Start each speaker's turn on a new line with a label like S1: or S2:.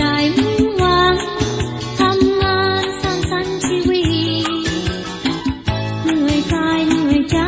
S1: ได้มุ่งหวังทำงานสร้างชีวิตเหนื่อยกายเหนื่อยใจ